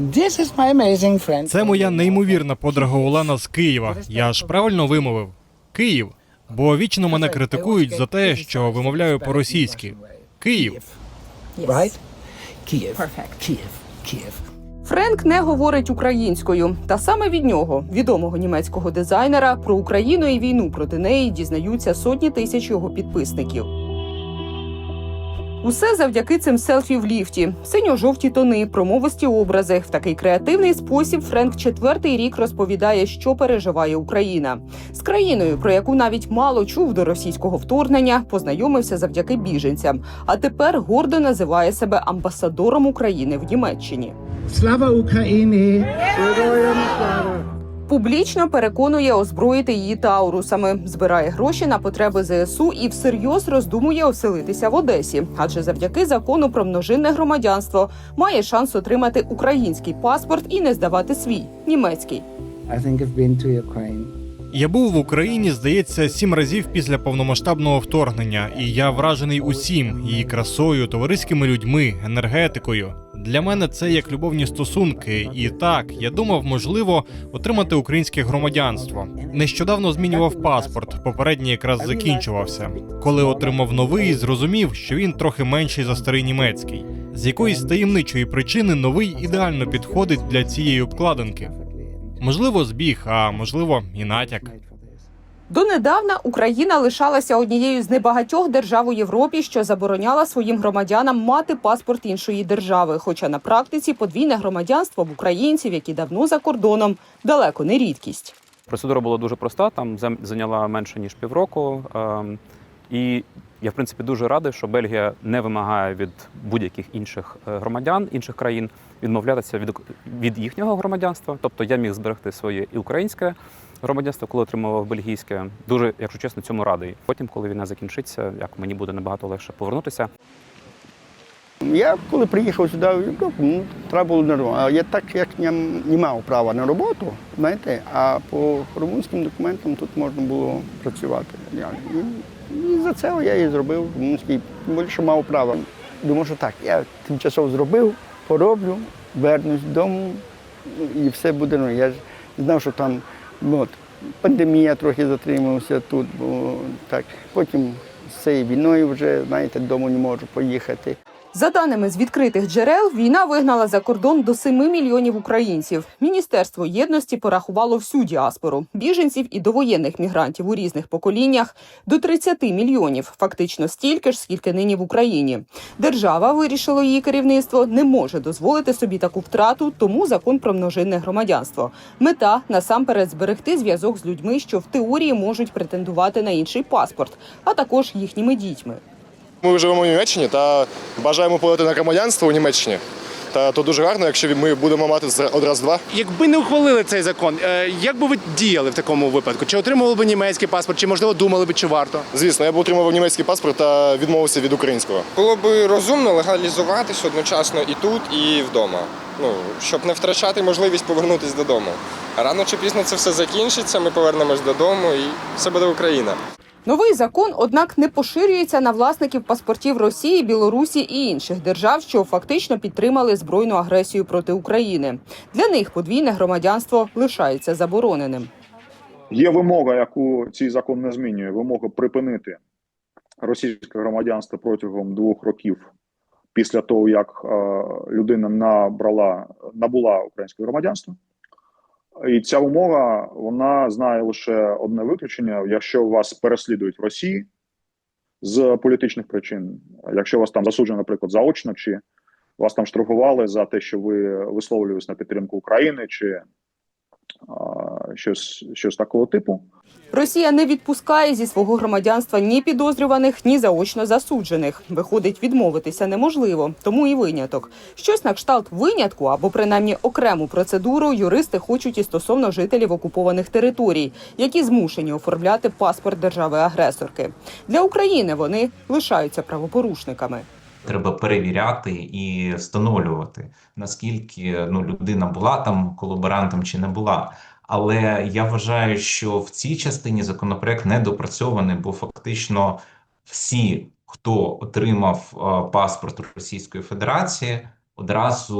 This is my amazing friend. Це моя неймовірна подруга Олена з Києва. Я ж правильно вимовив Київ. Бо вічно мене критикують за те, що вимовляю по-російськи. Київ. Right? Perfect. Kiev. Kiev. Френк не говорить українською, та саме від нього, відомого німецького дизайнера, про Україну і війну проти неї дізнаються сотні тисяч його підписників. Усе завдяки цим селфі в ліфті, синьо-жовті тони, промовисті образи. В такий креативний спосіб Френк четвертий рік розповідає, що переживає Україна з країною, про яку навіть мало чув до російського вторгнення, познайомився завдяки біженцям. А тепер гордо називає себе амбасадором України в Німеччині. Slava Ukraini. Публічно переконує озброїти її таурусами, збирає гроші на потреби ЗСУ і всерйоз роздумує оселитися в Одесі, адже завдяки закону про множинне громадянство має шанс отримати український паспорт і не здавати свій німецький. I. Я був в Україні, здається, сім разів після повномасштабного вторгнення, і я вражений усім її красою, товариськими людьми, енергетикою. Для мене це як любовні стосунки, і так я думав, можливо, отримати українське громадянство. Нещодавно змінював паспорт. Попередній якраз закінчувався. Коли отримав новий, зрозумів, що він трохи менший за старий німецький. З якоїсь таємничої причини новий ідеально підходить для цієї обкладинки. Можливо, збіг, а можливо, і натяк. Донедавна Україна лишалася однією з небагатьох держав у Європі, що забороняла своїм громадянам мати паспорт іншої держави. Хоча на практиці подвійне громадянство в українців, які давно за кордоном, далеко не рідкість. Процедура була дуже проста, там зайняла менше ніж півроку. ем, І я, в принципі, дуже радий, що Бельгія не вимагає від будь-яких інших е, громадян інших країн відмовлятися від, від їхнього громадянства. Тобто я міг зберегти своє і українське громадянство, коли отримував бельгійське. Дуже, якщо чесно, цьому радий. Потім, коли війна закінчиться, як мені буде набагато легше повернутися. Я коли приїхав сюди в Європу, ну, треба було. А я так як не, не мав права на роботу, знаєте, а по румунським документам тут можна було працювати. І, за це я і зробив Мінський, більше мав право. Думав, що так, я тимчасово зробив, пороблю, вернусь додому ну, і все буде. Ну, я ж знав, що там ну, от, пандемія трохи затримався тут, бо так. Потім з цією війною вже, знаєте, додому не можу поїхати. За даними з відкритих джерел, війна вигнала за кордон до 7 мільйонів українців. Міністерство єдності порахувало всю діаспору біженців і довоєнних мігрантів у різних поколіннях до 30 мільйонів, фактично стільки ж, скільки нині в Україні. Держава вирішило її керівництво не може дозволити собі таку втрату, тому закон про множинне громадянство. Мета насамперед зберегти зв'язок з людьми, що в теорії можуть претендувати на інший паспорт, а також їхніми дітьми. Ми живемо в Німеччині та бажаємо подати на громадянство у Німеччині. Та то дуже гарно, якщо ми будемо мати з- одразу два. Якби не ухвалили цей закон, е, як би ви діяли в такому випадку? Чи отримували б німецький паспорт, чи можливо думали б, чи варто? Звісно, я б отримав німецький паспорт та відмовився від українського. Було б розумно легалізуватись одночасно і тут, і вдома. Ну, щоб не втрачати можливість повернутися додому. Рано чи пізно це все закінчиться, ми повернемось додому і все буде Україна. Новий закон, однак, не поширюється на власників паспортів Росії, Білорусі і інших держав, що фактично підтримали збройну агресію проти України. Для них подвійне громадянство лишається забороненим. Є вимога, яку цей закон не змінює. Вимога припинити російське громадянство протягом двох років після того, як е, людина набрала набула українське громадянство. І ця умова вона знає лише одне виключення: якщо вас переслідують в Росії з політичних причин, якщо вас там засуджено, наприклад, заочно, чи вас там штрафували за те, що ви висловлюєтесь на підтримку України, чи щось, щось такого типу. Росія не відпускає зі свого громадянства ні підозрюваних, ні заочно засуджених. Виходить, відмовитися неможливо, тому і виняток. Щось на кшталт винятку або принаймні окрему процедуру юристи хочуть і стосовно жителів окупованих територій, які змушені оформляти паспорт держави-агресорки. Для України вони лишаються правопорушниками. Треба перевіряти і встановлювати, наскільки ну людина була там колаборантом чи не була. Але я вважаю, що в цій частині законопроект не допрацьований, бо фактично всі, хто отримав е, паспорт Російської Федерації, одразу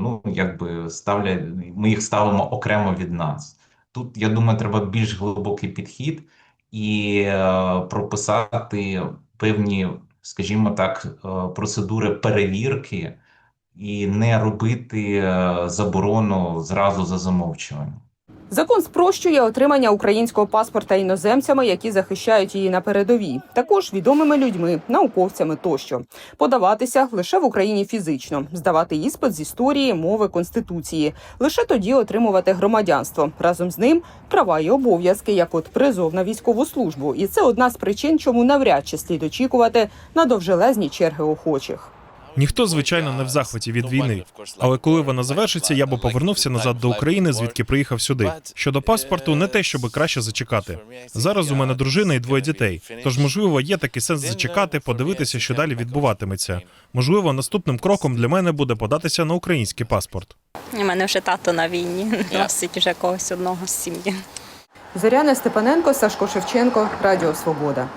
ну якби ставлять, ми їх ставимо окремо від нас. Тут я думаю, треба більш глибокий підхід і е, прописати певні, скажімо так, е, процедури перевірки і не робити е, заборону зразу за замовчуванням. Закон спрощує отримання українського паспорта іноземцями, які захищають її на передовій, також відомими людьми, науковцями тощо. Подаватися лише в Україні фізично, здавати іспит з історії, мови, конституції. Лише тоді отримувати громадянство. Разом з ним права і обов'язки, як от призов на військову службу. І це одна з причин, чому навряд чи слід очікувати на довжелезні черги охочих. Ніхто, звичайно, не в захваті від війни. Але коли вона завершиться, я би повернувся назад до України, звідки приїхав сюди. Щодо паспорту, не те, щоб краще зачекати. Зараз у мене дружина і двоє дітей. Тож, можливо, є такий сенс зачекати, подивитися, що далі відбуватиметься. Можливо, наступним кроком для мене буде податися на український паспорт. У мене вже тато на війні носить вже когось одного з сім'ї. Зоряна Степаненко, Сашко Шевченко, Радіо Свобода.